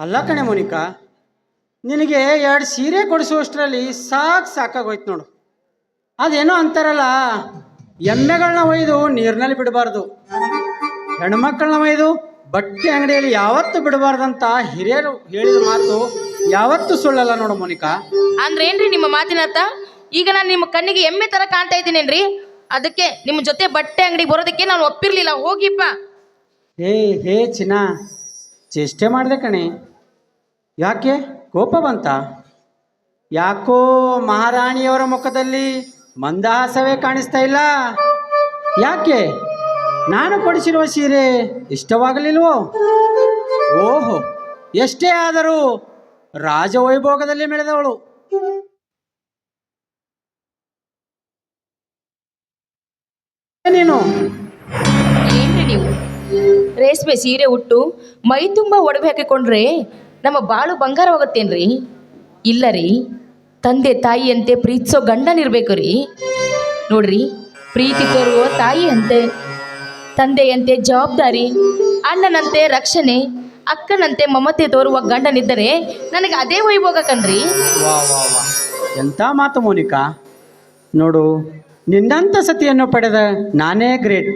ಅಲ್ಲ ಕಣೆ ಮೋನಿಕಾ ನಿನಗೆ ಎರಡು ಸೀರೆ ಕೊಡಿಸುವಷ್ಟರಲ್ಲಿ ಸಾಕು ಸಾಕಾಗೋಯ್ತು ನೋಡು. ಅದೇನೋ ಅಂತಾರಲ್ಲ ಎಮ್ಮೆಗಳನ್ನ ಒಯ್ದು ನೀರಿನಲ್ಲಿ ಬಿಡಬಾರ್ದು. ಹೆಣ್ಮಕ್ಳನ್ನ ಒಯ್ದು ಬಟ್ಟೆ ಅಂಗಡಿಯಲ್ಲಿ ಯಾವತ್ತೂ ಬಿಡಬಾರ್ದಂತ ಹಿರಿಯರು ಹೇಳಿದ ಮಾತು ಯಾವತ್ತೂ ಸುಳ್ಳಲ್ಲ ನೋಡು ಮೋನಿಕಾ. ಅಂದ್ರೇನ್ರಿ ನಿಮ್ಮ ಮಾತಿನ ಅರ್ಥ? ಈಗ ನಾನು ನಿಮ್ಮ ಕಣ್ಣಿಗೆ ಎಮ್ಮೆ ತರ ಕಾಣ್ತಾ ಇದ್ದೀನೇನ್ರಿ? ಅದಕ್ಕೆ ನಿಮ್ಮ ಜೊತೆ ಬಟ್ಟೆ ಅಂಗಡಿಗೆ ಬರೋದಕ್ಕೆ ನಾನು ಒಪ್ಪಿರ್ಲಿಲ್ಲ. ಹೋಗಿಪ್ಪ. ಹೇ ಹೇ ಚಿನ್ನ ಚೇಷ್ಟೆ ಮಾಡಿದೆ ಕಣೆ. ಯಾಕೆ? ಕೋಪ ಬಂತ ಯಾಕೋ ಮಹಾರಾಣಿಯವರ ಮುಖದಲ್ಲಿ ಮಂದಹಾಸವೇ ಕಾಣಿಸ್ತಾ ಇಲ್ಲ? ಯಾಕೆ? ನಾನು ಕೊಡಿಸಿರುವ ಸೀರೆ ಇಷ್ಟವಾಗಲಿಲ್ವೋ? ಓಹೋ, ಎಷ್ಟೇ ಆದರೂ ರಾಜವೈಭೋಗದಲ್ಲಿ ಮೆಳೆದವಳು. ನೀನು? ನೀವು? ರೇಷ್ಮೆ ಸೀರೆ ಉಟ್ಟು ಮೈ ತುಂಬ ಒಡವೆ ಹಾಕಿಕೊಂಡ್ರೆ ನಮ್ಮ ಬಾಳು ಬಂಗಾರ ಹೋಗತ್ತೇನ್ರಿ? ಇಲ್ಲ ರೀ ತಂದೆ ತಾಯಿಯಂತೆ ಪ್ರೀತಿಸೋ ಗಂಡನಿರ್ಬೇಕು ರೀ ನೋಡ್ರಿ, ಪ್ರೀತಿ ತೋರುವ ತಾಯಿಯಂತೆ, ತಂದೆಯಂತೆ ಜವಾಬ್ದಾರಿ, ಅಣ್ಣನಂತೆ ರಕ್ಷಣೆ, ಅಕ್ಕನಂತೆ ಮಮತೆ ತೋರುವ ಗಂಡನಿದ್ದರೆ ನನಗೆ ಅದೇ ವೈಭೋಗ ಕಣ್ರಿ. ವಾ ಎಂಥ ಮಾತು ಮೋನಿಕಾ? ನೋಡು ನಿನ್ನಂಥ ಸತಿಯನ್ನು ಪಡೆದ ನಾನೇ ಗ್ರೇಟ್.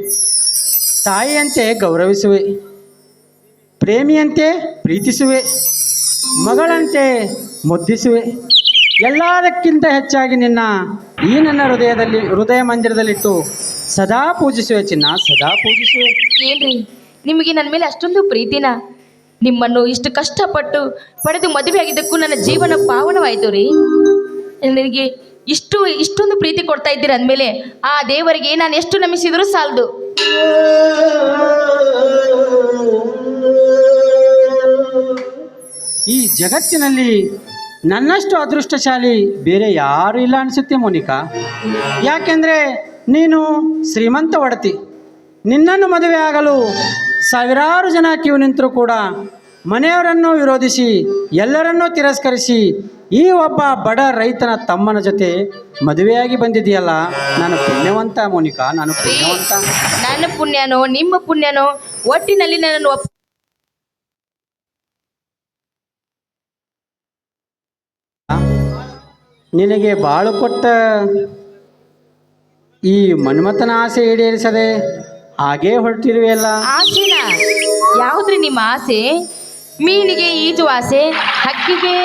ತಾಯಿಯಂತೆ ಗೌರವಿಸುವೆ, ಪ್ರೇಮಿಯಂತೆ ಪ್ರೀತಿಸುವೆ. ಮಗಳಂತೆ ಮುದ್ದಿಸುವೆ. ಎಲ್ಲದಕ್ಕಿಂತ ಹೆಚ್ಚಾಗಿ ನಿನ್ನ ಈ ನನ್ನ ಹೃದಯದಲ್ಲಿ, ಹೃದಯ ಮಂದಿರದಲ್ಲಿಟ್ಟು ಸದಾ ಪೂಜಿಸುವೆ ಚಿನ್ನ, ಸದಾ ಪೂಜಿಸುವೆ. ಏನ್ರಿ, ನಿಮಗೆ ನನ್ನ ಮೇಲೆ ಅಷ್ಟೊಂದು ಪ್ರೀತಿನ? ನಿಮ್ಮನ್ನು ಇಷ್ಟು ಕಷ್ಟಪಟ್ಟು ಪಡೆದು ಮದುವೆ ಆಗಿದ್ದಕ್ಕೂ ನನ್ನ ಜೀವನ ಪಾವನವಾಯಿತು ರೀ ನನಗೆ ಇಷ್ಟು, ಇಷ್ಟೊಂದು ಪ್ರೀತಿ ಕೊಡ್ತಾ ಇದ್ದೀರ ಅಂದಮೇಲೆ ಆ ದೇವರಿಗೆ ನಾನು ಎಷ್ಟು ನಮಿಸಿದರೂ ಸಾಲದು? ಈ ಜಗತ್ತಿನಲ್ಲಿ ನನ್ನಷ್ಟು ಅದೃಷ್ಟಶಾಲಿ ಬೇರೆ ಯಾರು ಇಲ್ಲ ಅನಿಸುತ್ತೆ ಮೋನಿಕಾ. ಯಾಕೆಂದರೆ ನೀನು ಶ್ರೀಮಂತ ಒಡತಿ. ನಿನ್ನನ್ನು ಮದುವೆ ಆಗಲು ಸಾವಿರಾರು ಜನ ಕ್ಯೂ ನಿಂತರೂ ಕೂಡ ಮನೆಯವರನ್ನು ವಿರೋಧಿಸಿ ಎಲ್ಲರನ್ನೂ ತಿರಸ್ಕರಿಸಿ ಈ ಒಬ್ಬ ಬಡ ರೈತನ ತಮ್ಮನ ಜೊತೆ ಮದುವೆಯಾಗಿ ಬಂದಿದೆಯಲ್ಲ ನಾನು ಪುಣ್ಯವಂತ ಮೋನಿಕಾ, ನಾನು ಪುಣ್ಯವಂತ. ನನ್ನ ಪುಣ್ಯನೋ, ನಿಮ್ಮ ಪುಣ್ಯನೋ, ಒಟ್ಟಿನಲ್ಲಿ ನನ್ನನ್ನು ಒಪ್ ನಿನಗೆ ಬಾಳು ಕೊಟ್ಟ ಈ ಮನ್ಮಥನ ಆಸೆ ಈಡೇರಿಸದೆ ಹಾಗೇ ಹೊರಟಿರುವೆಯಲ್ಲ? ಆಸೆನ? ಯಾವುದ್ರಿ ನಿಮ್ಮ ಆಸೆ? ಮೀನಿಗೆ ಈಜು ಆಸೆ ಹಕ್ಕಿಗೆ?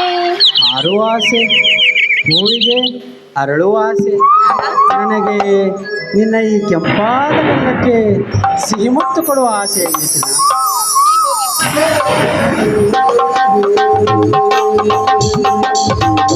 ಆರು ಆಸೆ ಹೂವಿಗೆ ಅರಳು ಆಸೆ. ನನಗೆ ನಿನ್ನ ಈ ಕೆಂಪಾದ ಬಣ್ಣಕ್ಕೆ ಸಿಹಿಮುತ್ತು ಕೊಡುವ ಆಸೆ ಎಂದಿಸಿದ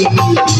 you.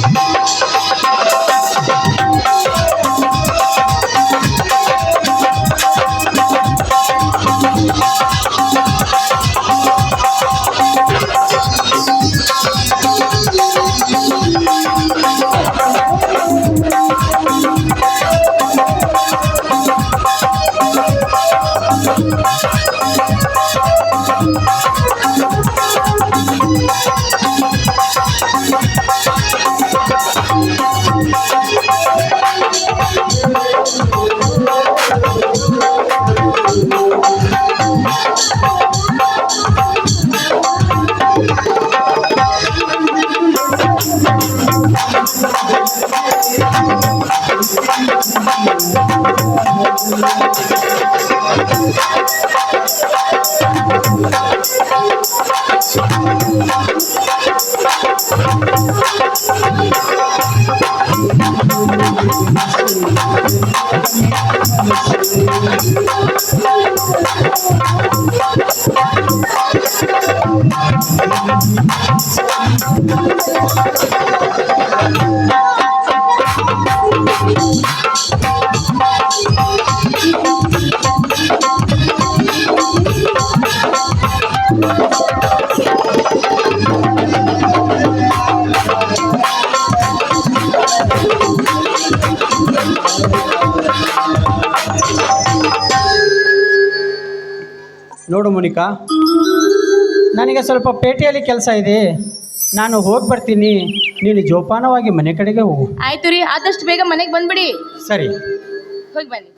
ಮುನಿಕಾ. ನನಗೆ ಸ್ವಲ್ಪ ಪೇಟೆಯಲ್ಲಿ ಕೆಲಸ ಇದೆ. ನಾನು ಹೋಗಿ ಬರ್ತೀನಿ. ನೀನು ಜೋಪಾನವಾಗಿ ಮನೆ ಕಡೆಗೆ ಹೋಗು. ಆಯ್ತು ರೀ ಆದಷ್ಟು ಬೇಗ ಮನೆಗೆ ಬಂದ್ಬಿಡಿ. ಸರಿ. ಹೋಗಿ ಬನ್ನಿ.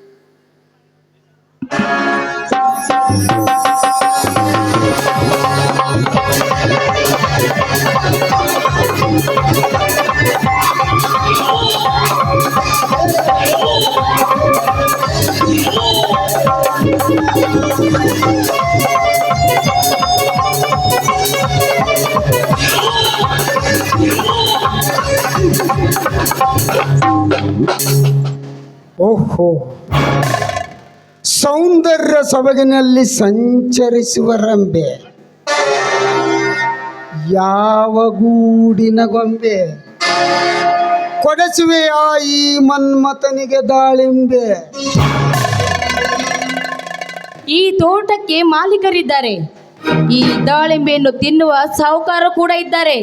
ಸೌಂದರ್ಯ ಸೊಬಗಿನಲ್ಲಿ ಸಂಚರಿಸುವ ರಂಬೆ ಯಾವ ಗೂಡಿನ ಗೊಂಬೆ. ಕೊಡಿಸುವೆಯ ಈ ಮನ್ಮಥನಿಗೆ ದಾಳಿಂಬೆ. ಈ ತೋಟಕ್ಕೆ ಮಾಲೀಕರಿದ್ದಾರೆ. ಈ ದಾಳಿಂಬೆಯನ್ನು ತಿನ್ನುವ ಸಾಹುಕಾರ ಕೂಡ ಇದ್ದಾರೆ.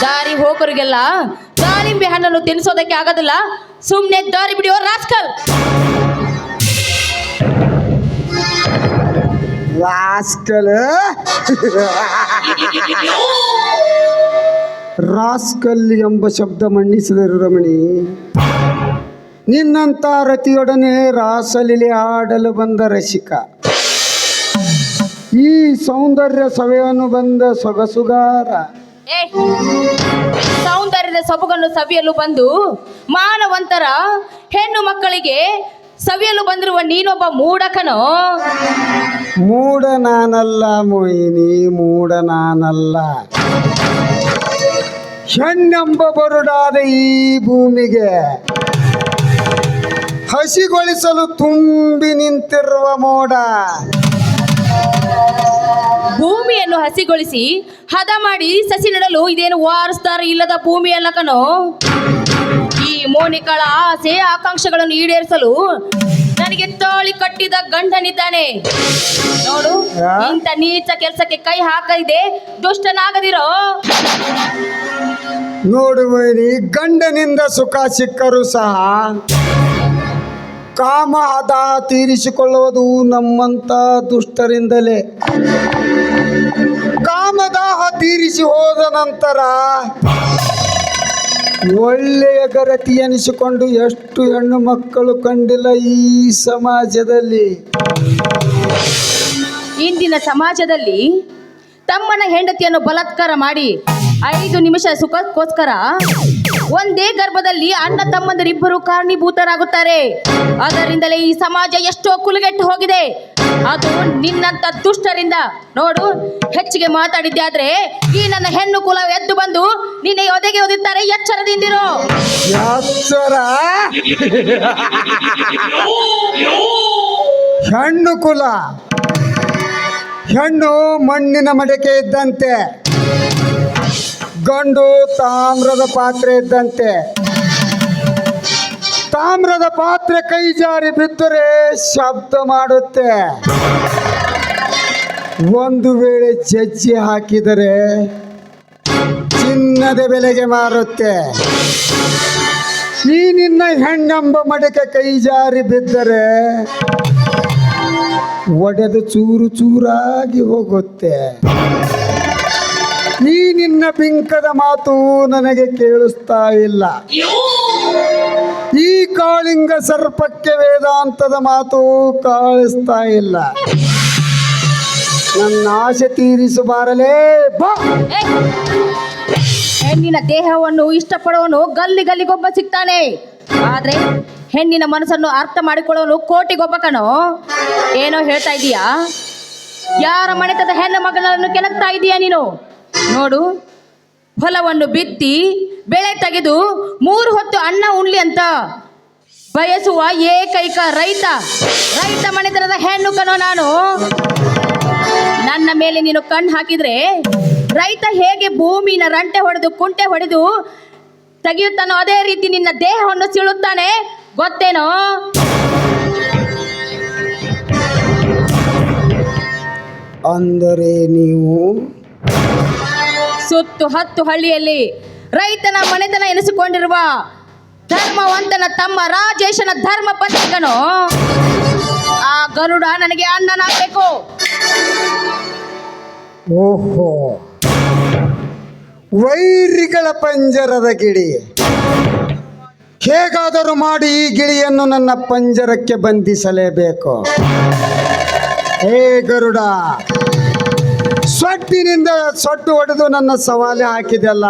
ದಾರಿ ಹೋಗೋರಿಗೆಲ್ಲ ದಾಳಿಂಬೆ ಹಣ್ಣನ್ನು ತಿನ್ನಿಸೋದಕ್ಕೆ ಆಗೋದಿಲ್ಲ. ಸುಮ್ಮನೆ ದಾರಿ ಬಿಡಿಯೋ ರಾಸ್ಕಲ್. ರಾಸ್ಕಲ್? ರಾಸ್ಕಲ್ ಎಂಬ ಶಬ್ದ ಮಣ್ಣಿಸಿದರು ರಮಣಿ. ನಿನ್ನಂತ ರತಿಯೊಡನೆ ರಾಸಲಿಲಿ ಆಡಲು ಬಂದ ರಸಿಕ. ಈ ಸೌಂದರ್ಯ ಸವೆಯನ್ನು ಬಂದ ಸೊಗಸುಗಾರ. ಸೌಂದರ್ಯದ ಸೊಬಗನ್ನು ಸವಿಯಲು ಬಂದು ಮಾನವಂತರ ಹೆಣ್ಣು ಮಕ್ಕಳಿಗೆ ಸವಿಯಲು ಬಂದಿರುವ ನೀನೊಬ್ಬ ಮೂಡಕನೋ ಮೂಡ ನಾನಲ್ಲ ಮೋಹಿನಿ ಮೂಡ ನಾನಲ್ಲ. ಹೆಣ್ಣೆಂಬ ಬರುಡಾದ ಈ ಭೂಮಿಗೆ ಹಸಿಗೊಳಿಸಲು ತುಂಬಿ ನಿಂತಿರುವ ಮೋಡ. ಭೂಮಿಯನ್ನು ಹಸಿಗೊಳಿಸಿ ಹದ ಮಾಡಿ ಸಸಿ ನೆಡಲು ಇದೇನು ವಾರಸ್ತಾರ ಇಲ್ಲದ ಭೂಮಿಯಲ್ಲ ಕಣೋ. ಈ ಮೋನಿಕಳ ಆಸೆ ಆಕಾಂಕ್ಷೆಗಳನ್ನು ಈಡೇರಿಸಲು ನನಗೆ ತಾಳಿ ಕಟ್ಟಿದ ಗಂಡನಿದ್ದಾನೆ. ನೋಡು? ಇಂಥ ನೀಚ ಕೆಲಸಕ್ಕೆ ಕೈ ಹಾಕಿದೆ ದುಷ್ಟನಾಗದಿರೋ. ನೋಡುವರಿ ಗಂಡನಿಂದ ಸುಖ ಸಿಕ್ಕರು ಸಹ ಕಾಮ ದಾಹ ತೀರಿಸಿಕೊಳ್ಳುವುದು ನಮ್ಮಂತ ದುಷ್ಟರಿಂದಲೇ. ಕಾಮದಾಹ ತೀರಿಸಿ ಹೋದ ನಂತರ ಒಳ್ಳೆಯ ಗರತಿ ಎನಿಸಿಕೊಂಡು ಎಷ್ಟು ಹೆಣ್ಣು ಮಕ್ಕಳು ಕಂಡಿಲ್ಲ ಈ ಸಮಾಜದಲ್ಲಿ. ಇಂದಿನ ಸಮಾಜದಲ್ಲಿ ತಮ್ಮನ ಹೆಂಡತಿಯನ್ನು ಬಲಾತ್ಕಾರ ಮಾಡಿ ಐದು ನಿಮಿಷ ಸುಖಕ್ಕೋಸ್ಕರ ಒಂದೇ ಗರ್ಭದಲ್ಲಿ ಅಣ್ಣ ತಮ್ಮಂದರಿಬ್ಬರು ಕಾರಣೀಭೂತರಾಗುತ್ತಾರೆ. ಅದರಿಂದಲೇ ಈ ಸಮಾಜ ಎಷ್ಟೋ ಕುಲುಗೆಟ್ಟು ಹೋಗಿದೆ. ಅದು ನಿನ್ನಂತ ದುಷ್ಟರಿಂದ, ನೋಡು, ಹೆಚ್ಚಿಗೆ ಮಾತಾಡಿದ್ದೆ ಆದ್ರೆ ಈ ನನ್ನ ಹೆಣ್ಣು ಕುಲ ಎದ್ದು ಬಂದು ನಿನ್ನೆ ಒದೆಗೆ ಒದಿತಾರೆ ಎಚ್ಚರದಿಂದಿರೋ. ಹೆಣ್ಣು ಕುಲ. ಹೆಣ್ಣು ಮಣ್ಣಿನ ಮಡಿಕೆ ಇದ್ದಂತೆ. ಗಂಡು ತಾಮ್ರದ ಪಾತ್ರೆ ಇದ್ದಂತೆ. ತಾಮ್ರದ ಪಾತ್ರೆ ಕೈ ಜಾರಿ ಬಿದ್ದರೆ ಶಬ್ದ ಮಾಡುತ್ತೆ. ಒಂದು ವೇಳೆ ಜಜ್ಜಿ ಹಾಕಿದರೆ ಚಿನ್ನದ ಬೆಲೆಗೆ ಮಾರುತ್ತೆ. ಈ ನಿನ್ನ ಹೆಣ್ಣೆಂಬ ಮಡಕೆ ಕೈ ಜಾರಿ ಬಿದ್ದರೆ ಒಡೆದು ಚೂರು ಚೂರಾಗಿ ಹೋಗುತ್ತೆ. ಈ ನಿನ್ನ ಬಿಂಕದ ಮಾತು ನನಗೆ ಕೇಳಿಸ್ತಾ ಇಲ್ಲ. ಈ ಕಾಳಿಂಗ ಸರ್ಪಕ್ಕೆ ವೇದಾಂತದ ಮಾತು ಕಾಳಿಸ್ತಾ ಇಲ್ಲ. ನನ್ನ ಆಸೆ ತೀರಿಸು ಬಾರಲೇ ಬಾ! ಹೆಣ್ಣಿನ ದೇಹವನ್ನು ಇಷ್ಟಪಡುವನು ಗಲ್ಲಿ ಗಲ್ಲಿಗೊಬ್ಬ ಸಿಗ್ತಾನೆ. ಆದ್ರೆ ಹೆಣ್ಣಿನ ಮನಸ್ಸನ್ನು ಅರ್ಥ ಮಾಡಿಕೊಳ್ಳೋನು ಕೋಟಿಗೊಬ್ಬ ಕಣೋ. ಏನೋ ಹೇಳ್ತಾ ಇದೀಯಾ? ಯಾರ ಮನೆತದ ಹೆಣ್ಣು ಮಗಳನ್ನು ಕೆಣಕ್ತಾ ಇದೀಯಾ ನೀನು? ನೋಡು, ಹೊಲವನ್ನು ಬಿತ್ತಿ ಬೆಳೆ ತೆಗೆದು ಮೂರು ಹೊತ್ತು ಅನ್ನ ಉಣ್ಲಿ ಅಂತ ಬಯಸುವ ಏಕೈಕ ರೈತ ರೈತ ಮನೆತನದ ಹೆಣ್ಣು ಕಣೋ ನಾನು. ನನ್ನ ಮೇಲೆ ನೀನು ಕಣ್ಣು ಹಾಕಿದ್ರೆ ರೈತ ಹೇಗೆ ಭೂಮಿನ ರಂಟೆ ಹೊಡೆದು ಕುಂಟೆ ಹೊಡೆದು ತೆಗೆಯುತ್ತಾನೋ ಅದೇ ರೀತಿ ನಿನ್ನ ದೇಹವನ್ನು ಸಿಳುತ್ತಾನೆ, ಗೊತ್ತೇನೋ? ಅಂದರೆ ನೀವು ಸುತ್ತು ಹತ್ತು ಹಳ್ಳಿಯಲ್ಲಿ ರೈತನ ಮನೆತನ ಎನಿಸಿಕೊಂಡಿರುವ ಧರ್ಮವಂತನ ತಮ್ಮ ರಾಜೇಶನ ಧರ್ಮ ಪತ್ರಿಕನು ಆ ಗರುಡ ನನಗೆ ಅಣ್ಣನಾಗಬೇಕು. ಓಹೋ. ವೈರಿಗಳ ಪಂಜರದ ಗಿಳಿ. ಹೇಗಾದರೂ ಮಾಡಿ ಈ ಗಿಳಿಯನ್ನು ನನ್ನ ಪಂಜರಕ್ಕೆ ಬಂಧಿಸಲೇಬೇಕು. ಹೇ ಗರುಡ. ಸೊಟ್ಟಿನಿಂದ ಸೊಟ್ಟು ಹೊಡೆದು ನನ್ನ ಸವಾಲೆ ಹಾಕಿದೆಲ್ಲ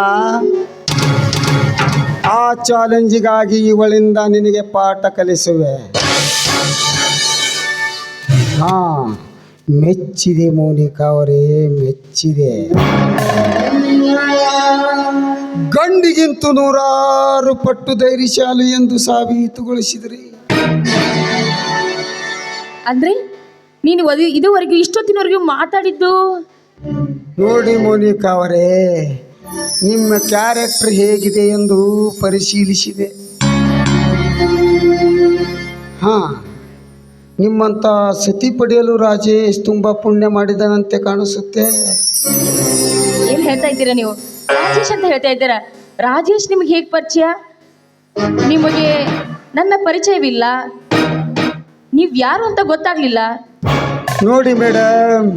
ಆ ಚಾಲೆಂಜಿಗಾಗಿ ಇವಳಿಂದ ನಿನಗೆ ಪಾಠ ಕಲಿಸುವೆ. ಹಾ, ಮೆಚ್ಚಿದೆ ಮೋನಿಕಾ ಅವರೇ, ಮೆಚ್ಚಿದೆ. ಗಂಡಿಗಿಂತೂ ನೂರಾರು ಪಟ್ಟು ಧೈರ್ಯಶಾಲಿ ಎಂದು ಸಾಬೀತುಗೊಳಿಸಿದ್ರಿ. ಅಂದ್ರೆ, ನೀನು ಇದುವರೆಗೂ ಇಷ್ಟೊತ್ತಿನವರೆಗೂ ಮಾತಾಡಿದ್ದು? ನೋಡಿ ಮೋನಿಕಾ ಅವರೇ ನಿಮ್ಮ ಕ್ಯಾರೆಕ್ಟರ್ ಹೇಗಿದೆ ಎಂದು ಪರಿಶೀಲಿಸಿದೆ. ಹಾ ನಿಮ್ಮಂಥ ಸತಿ ಪಡೆಯಲು ರಾಜೇಶ್ ತುಂಬ ಪುಣ್ಯ ಮಾಡಿದನಂತೆ ಕಾಣಿಸುತ್ತೆ. ಏನ್ ಹೇಳ್ತಾ ಇದ್ದೀರಾ ನೀವು? ರಾಜೇಶ್ ಅಂತ ಹೇಳ್ತಾ ಇದ್ದೀರಾ? ರಾಜೇಶ್ ನಿಮಗೆ ಹೇಗೆ ಪರಿಚಯ? ನಿಮಗೆ ನನ್ನ ಪರಿಚಯವಿಲ್ಲ. ನೀವು ಯಾರು ಅಂತ ಗೊತ್ತಾಗ್ಲಿಲ್ಲ. ನೋಡಿ ಮೇಡಮ್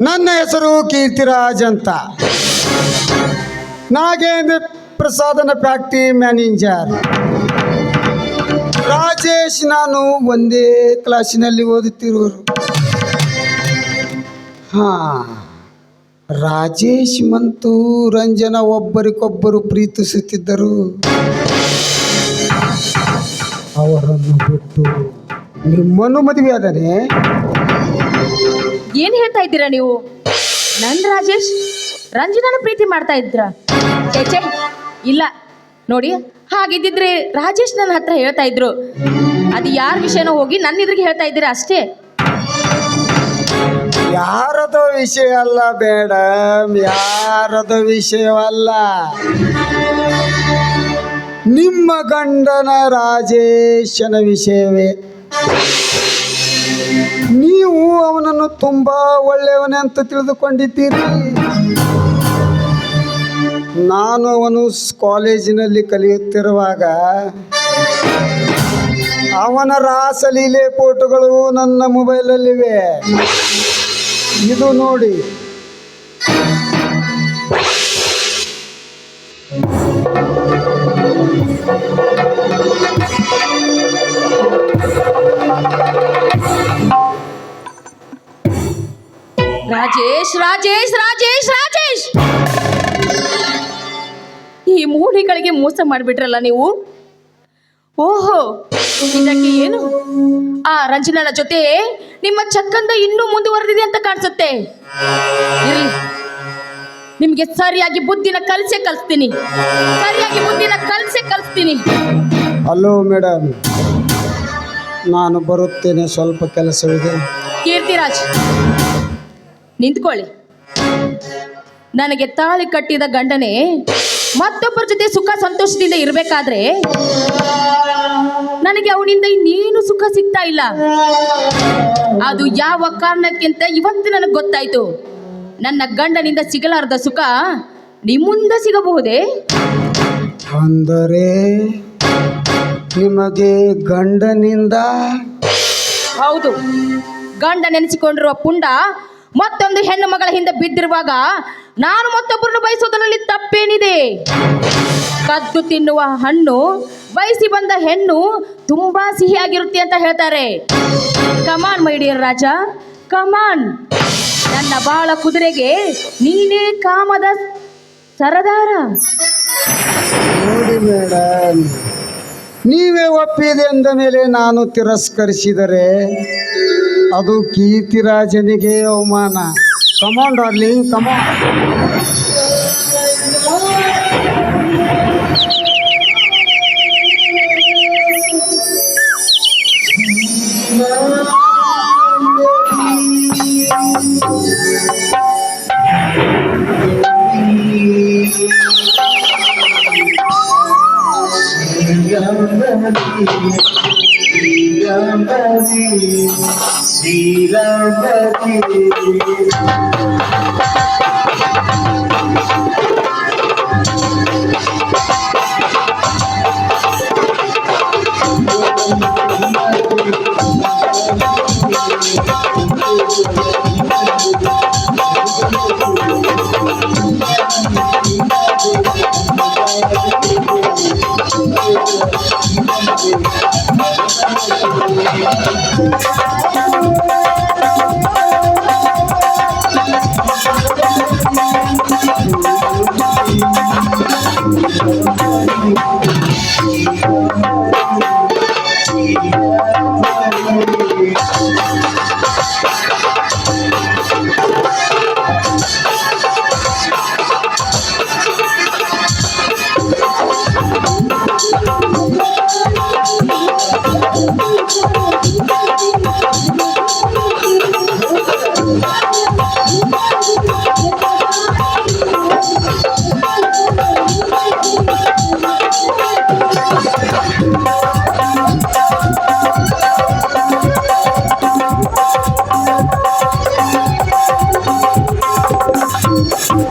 ನನ್ನ ಹೆಸರು ಕೀರ್ತಿರಾಜ್ ಅಂತ. ನಾಗೇಂದ್ರ ಪ್ರಸಾದನ ಫ್ಯಾಕ್ಟ್ರಿ ಮ್ಯಾನೇಜರ್. ರಾಜೇಶ್, ನಾನು ಒಂದೇ ಕ್ಲಾಸಿನಲ್ಲಿ ಓದುತ್ತಿರುವರು ಹಾ, ರಾಜೇಶ್ ಮತ್ತು ರಂಜನ ಒಬ್ಬರಿಗೊಬ್ಬರು ಪ್ರೀತಿಸುತ್ತಿದ್ದರು. ಅವರನ್ನು ಬಿಟ್ಟು ನಿಮ್ಮನ್ನು ಮದುವೆ ಆದರೆ ಏನ್ ಹೇಳ್ತಾ ಇದ್ದೀರಾ ನೀವು? ನನ್ ರಾಜೇಶ್ ರಂಜನಾನ ಪ್ರೀತಿ ಮಾಡ್ತಾ ಇದ್ರ ಇಲ್ಲ. ನೋಡಿ, ಹಾಗಿದ್ದಿದ್ರೆ ರಾಜೇಶ್ ನನ್ನ ಹತ್ರ ಹೇಳ್ತಾ ಇದ್ರು. ಅದು ಯಾರ ವಿಷಯನೋ ಹೋಗಿ ನನ್ನ ಇದ್ರಿಗೆ ಹೇಳ್ತಾ ಇದ್ದೀರಾ ಅಷ್ಟೇ? ಯಾರದ ವಿಷಯ ಅಲ್ಲ ಬೇಡ ಯಾರದ ವಿಷಯವಲ್ಲ? ನಿಮ್ಮ ಗಂಡನ ರಾಜೇಶನ ವಿಷಯವೇ? ನೀವು ಅವನನ್ನು ತುಂಬ ಒಳ್ಳೆಯವನೇ ಅಂತ ತಿಳಿದುಕೊಂಡಿದ್ದೀರಿ. ನಾನು ಅವನು ಕಾಲೇಜಿನಲ್ಲಿ ಕಲಿಯುತ್ತಿರುವಾಗ ಅವನ ರಾಸಲೀಲೆ ಫೋಟೋಗಳು ನನ್ನ ಮೊಬೈಲಲ್ಲಿವೆ. ಇದು ನೋಡಿ. ರಾಜೇಶ್ ರಾಜೇಶ್ ರಾಜೇಶ್ ರಾಜೇಶ್! ಈ ಮೂಳಿಗಳಿಗೆ ಮೋಸ ಮಾಡಿಬಿಟ್ರಲ್ಲ ನೀವು? ಓಹೋ ಇದಕ್ಕೆ ಏನು? ಆ ರಂಜನನ ಜೊತೆ ನಿಮ್ಮ ಚಕ್ಕಂದ ಇನ್ನೂ ಮುಂದುವರೆದಿದೆ ಅಂತ ಕಾಣಿಸುತ್ತೆ. ಇರಲಿ ನಿಮ್ಗೆ ಸರಿಯಾಗಿ ಬುದ್ಧಿನ ಕಲಿಸೇ ಕಲಿಸ್ತೀನಿ. ಸರಿಯಾಗಿ ಬುದ್ಧಿನ ಕಲಸೇ ಕಲಿಸ್ತೀನಿ. ಹಲೋ ಮೇಡಮ್ ನಾನು ಬರುತ್ತೇನೆ ಸ್ವಲ್ಪ ಕೆಲಸವಿದೆ. ಕೀರ್ತಿರಾಜ್ ನಿಂತ್ಕೊಳ್ಳಿ. ನನಗೆ ತಾಳಿ ಕಟ್ಟಿದ ಗಂಡನೇ ಮತ್ತೊಬ್ಬರ ಜೊತೆ ಸುಖ ಸಂತೋಷದಿಂದ ಇರಬೇಕಾದ್ರೆ ನನಗೆ ಅವನಿಂದ ಇನ್ನೇನು ಸುಖ ಸಿಗ್ತಾ ಇಲ್ಲ. ಅದು ಯಾವ ಕಾರಣಕ್ಕಿಂತ ಇವತ್ತು ನನಗೆ ಗೊತ್ತಾಯ್ತು. ನನ್ನ ಗಂಡನಿಂದ ಸಿಗಲಾರದ ಸುಖ ನಿಮ್ಮಿಂದ ಸಿಗಬಹುದೇ? ಅಂದರೆ ನಿಮಗೆ ಗಂಡನಿಂದ? ಹೌದು. ಗಂಡ ನೆನೆಸಿಕೊಂಡಿರುವ ಪುಂಡ ಮತ್ತೊಂದು ಹೆಣ್ಣು ಮಗಳ ಹಿಂದೆ ಬಿದ್ದಿರುವಾಗ ನಾನು ಮತ್ತೊಬ್ಬರನ್ನು ಬಯಸೋದರಲ್ಲಿ ತಪ್ಪೇನಿದೆ? ಕದ್ದು ತಿನ್ನುವ ಹಣ್ಣು, ಬಯಸಿ ಬಂದ ಹೆಣ್ಣು ತುಂಬಾ ಸಿಹಿಯಾಗಿರುತ್ತೆ ಅಂತ ಹೇಳ್ತಾರೆ. ಕಮಾನ್ ಮೈಡಿಯರ್ ರಾಜ ಕಮಾನ್ ನನ್ನ ಬಾಳ ಕುದುರೆಗೆ ನೀನೇ ಕಾಮದ ಸರದಾರ. ನೀವೇ ಒಪ್ಪಿದೆ ಅಂದ ಮೇಲೆ ನಾನು ತಿರಸ್ಕರಿಸಿದರೆ? ಅದು ಕೀರ್ತಿರಾಜನಿಗೆ ಅವಮಾನ come on darling come on Thank you. Sri Ramadhi, Sri Ramadhi. どうした?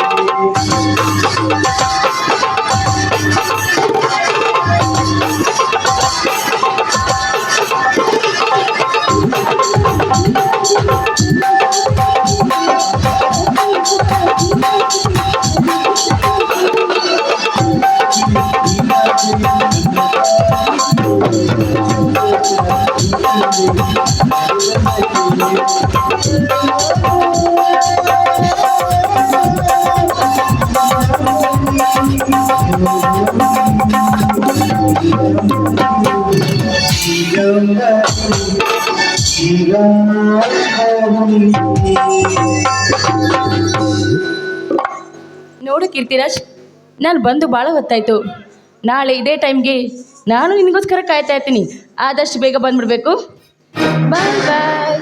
Command ನೋಡು ಕೀರ್ತಿರಾಜ್, ನಾನು ಬಂದು ಭಾಳ ಹೊತ್ತಾಯಿತು. ನಾಳೆ ಇದೇ ಟೈಮ್ಗೆ ನಾನು ನಿನಗೋಸ್ಕರ ಕಾಯ್ತಾ ಇರ್ತೀನಿ. ಆದಷ್ಟು ಬೇಗ ಬಂದ್ಬಿಡ್ಬೇಕು. ಬಾಯ್ ಬಾಯ್.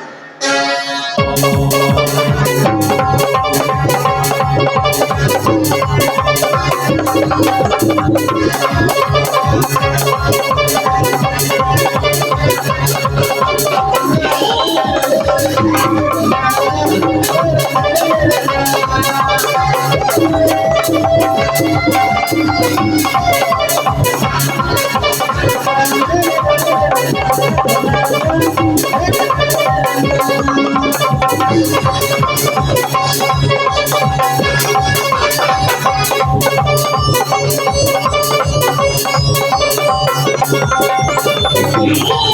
Yeah.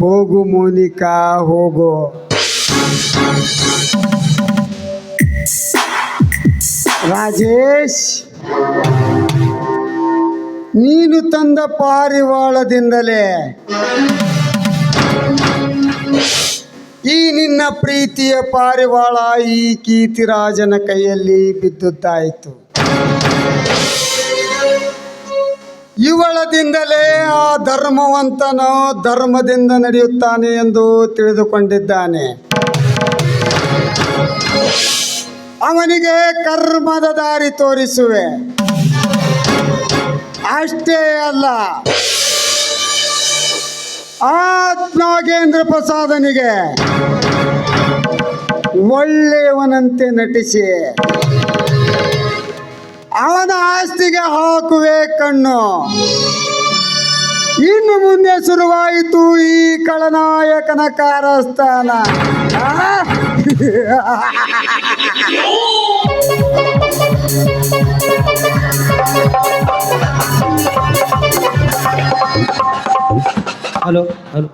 ಹೋಗು ಮೋನಿಕಾ, ಹೋಗು. ರಾಜೇಶ್, ನೀನು ತಂದ ಪಾರಿವಾಳದಿಂದಲೇ ಈ ನಿನ್ನ ಪ್ರೀತಿಯ ಪಾರಿವಾಳ ಈ ಕೀರ್ತಿರಾಜನ ಕೈಯಲ್ಲಿ ಬಿದ್ದುದ್ದಾಯಿತು. ಇವಳದಿಂದಲೇ ಆ ಧರ್ಮವಂತನು ಧರ್ಮದಿಂದ ನಡೆಯುತ್ತಾನೆ ಎಂದು ತಿಳಿದುಕೊಂಡಿದ್ದಾನೆ. ಅವನಿಗೆ ಕರ್ಮದ ದಾರಿ ತೋರಿಸುವೆ. ಅಷ್ಟೇ ಅಲ್ಲ ಆತ್ಮಗೇಂದ್ರ ಪ್ರಸಾದನಿಗೆ ಒಳ್ಳೆಯವನಂತೆ ನಟಿಸಿ. ಅವನ ಆಸ್ತಿಗೆ ಹಾಕುವೆ ಕಣ್ಣು ಇನ್ನು ಮುಂದೆ ಶುರುವಾಯಿತು ಈ ಕಳನಾಯಕನ ಕಾರಸ್ಥಾನ? Hello hello